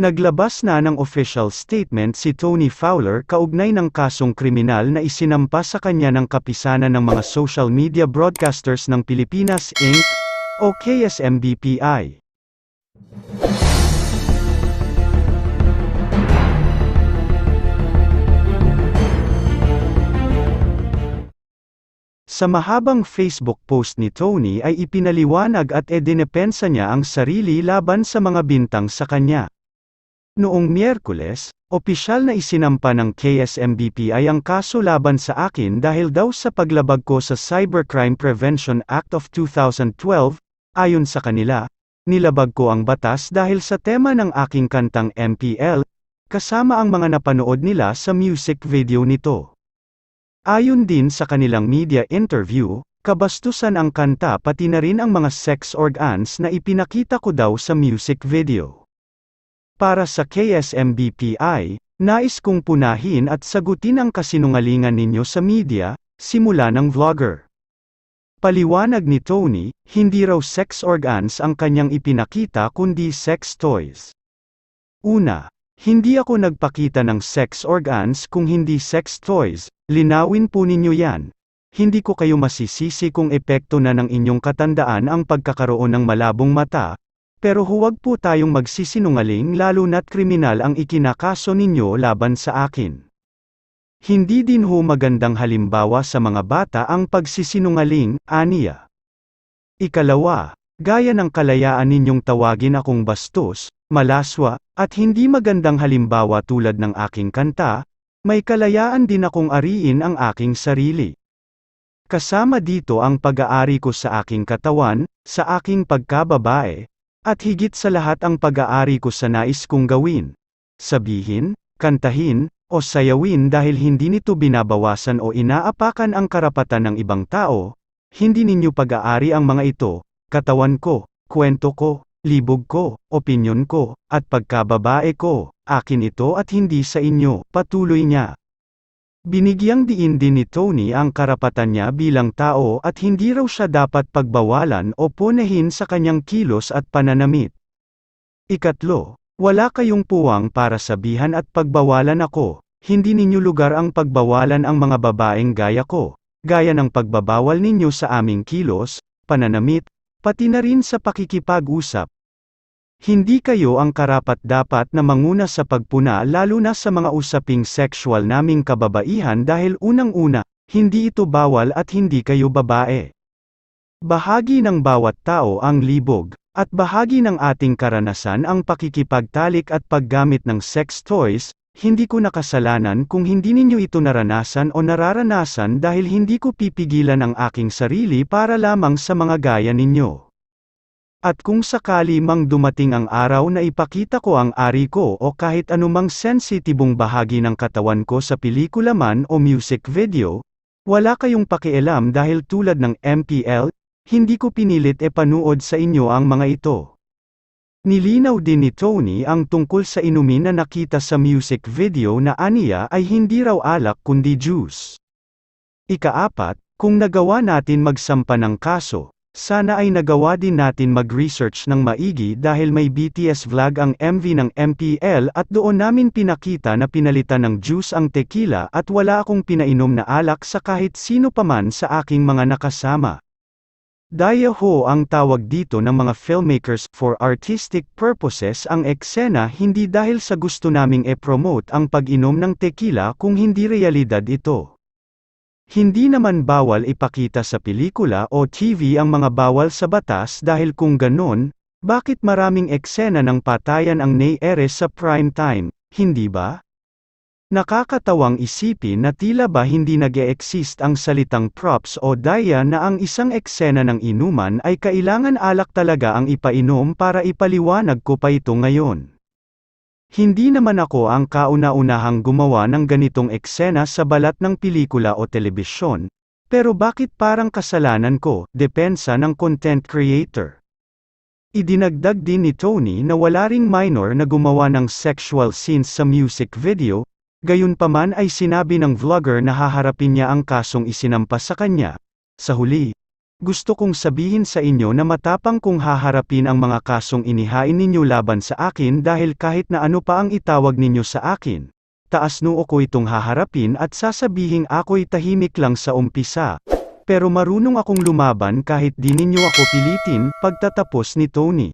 Naglabas na ng official statement si Tony Fowler kaugnay ng kasong kriminal na isinampa sa kanya ng Kapisanan ng mga Social Media Broadcasters ng Pilipinas Inc. o KSMBPI. Sa mahabang Facebook post ni Tony ay ipinaliwanag at edinepensa niya ang sarili laban sa mga bintang sa kanya. Noong Miyerkules, opisyal na isinampa ng KSMBPI ang kaso laban sa akin dahil daw sa paglabag ko sa Cybercrime Prevention Act of 2012, ayon sa kanila, nilabag ko ang batas dahil sa tema ng aking kantang MPL, kasama ang mga napanood nila sa music video nito. Ayon din sa kanilang media interview, kabastusan ang kanta pati na rin ang mga sex organs na ipinakita ko daw sa music video. Para sa KSMBPI, nais kong punahin at sagutin ang kasinungalingan ninyo sa media, simula ng vlogger. Paliwanag ni Tony, hindi raw sex organs ang kanyang ipinakita kundi sex toys. Una, hindi ako nagpakita ng sex organs kung hindi sex toys, linawin po ninyo yan. Hindi ko kayo masisisi kung epekto na ng inyong katandaan ang pagkakaroon ng malabong mata, pero huwag po tayong magsisinungaling lalo na't kriminal ang ikinakaso ninyo laban sa akin. Hindi din ho magandang halimbawa sa mga bata ang pagsisinungaling, aniya. Ikalawa, gaya ng kalayaan ninyong tawagin akong bastos, malaswa, at hindi magandang halimbawa tulad ng aking kanta, may kalayaan din akong ariin ang aking sarili. Kasama dito ang pag-aari ko sa aking katawan, sa aking pagkababae, at higit sa lahat ang pag-aari ko sa nais kong gawin. Sabihin, kantahin, o sayawin dahil hindi nito binabawasan o inaapakan ang karapatan ng ibang tao, hindi ninyo pag-aari ang mga ito, katawan ko, kwento ko, libog ko, opinyon ko, at pagkababae ko, akin ito at hindi sa inyo, patuloy niya. Binigyang diin din ni Tony ang karapatan niya bilang tao at hindi raw siya dapat pagbawalan o punahin sa kanyang kilos at pananamit. Ikatlo, wala kayong puwang para sabihan at pagbawalan ako, hindi ninyo lugar ang pagbawalan ang mga babaeng gaya ko, gaya ng pagbabawal ninyo sa aming kilos, pananamit, pati na rin sa pakikipag-usap. Hindi kayo ang karapat-dapat na manguna sa pagpuna lalo na sa mga usaping sexual naming kababaihan dahil unang-una, hindi ito bawal at hindi kayo babae. Bahagi ng bawat tao ang libog, at bahagi ng ating karanasan ang pakikipagtalik at paggamit ng sex toys, hindi ko nakasalanan kung hindi ninyo ito naranasan o nararanasan dahil hindi ko pipigilan ang aking sarili para lamang sa mga gaya ninyo. At kung sakali mang dumating ang araw na ipakita ko ang ari ko o kahit anumang sensitibong bahagi ng katawan ko sa pelikula man o music video, wala kayong pakialam dahil tulad ng MPL, hindi ko pinilit e panuod sa inyo ang mga ito. Nilinaw din ni Tony ang tungkol sa inumin na nakita sa music video na aniya ay hindi raw alak kundi juice. Ikaapat, kung nagawa natin magsampa ng kaso, sana ay nagawa din natin mag-research ng maigi dahil may BTS vlog ang MV ng MPL at doon namin pinakita na pinalitan ng juice ang tequila at wala akong pinainom na alak sa kahit sino paman sa aking mga nakasama. Daya ho ang tawag dito ng mga filmmakers for artistic purposes ang eksena hindi dahil sa gusto naming e-promote ang pag-inom ng tequila kung hindi realidad ito. Hindi naman bawal ipakita sa pelikula o TV ang mga bawal sa batas dahil kung ganon, bakit maraming eksena ng patayan ang naiere sa prime time, hindi ba? Nakakatawang isipin na tila ba hindi nag exist ang salitang props o daya na ang isang eksena ng inuman ay kailangan alak talaga ang ipainom para ipaliwanag ko pa ito ngayon. Hindi naman ako ang kauna-unahang gumawa ng ganitong eksena sa balat ng pelikula o telebisyon, pero bakit parang kasalanan ko, depensa ng content creator? Idinagdag din ni Tony na wala ring minor na gumawa ng sexual scenes sa music video, gayunpaman ay sinabi ng vlogger na haharapin niya ang kasong isinampas sa kanya. Sa huli, Gusto kong sabihin sa inyo na matapang kong haharapin ang mga kasong inihain ninyo laban sa akin dahil kahit na ano pa ang itawag ninyo sa akin. Taas noo ko itong haharapin at sasabihing ako'y tahimik lang sa umpisa. Pero marunong akong lumaban kahit di ninyo ako pilitin, pagtatapos ni Tony.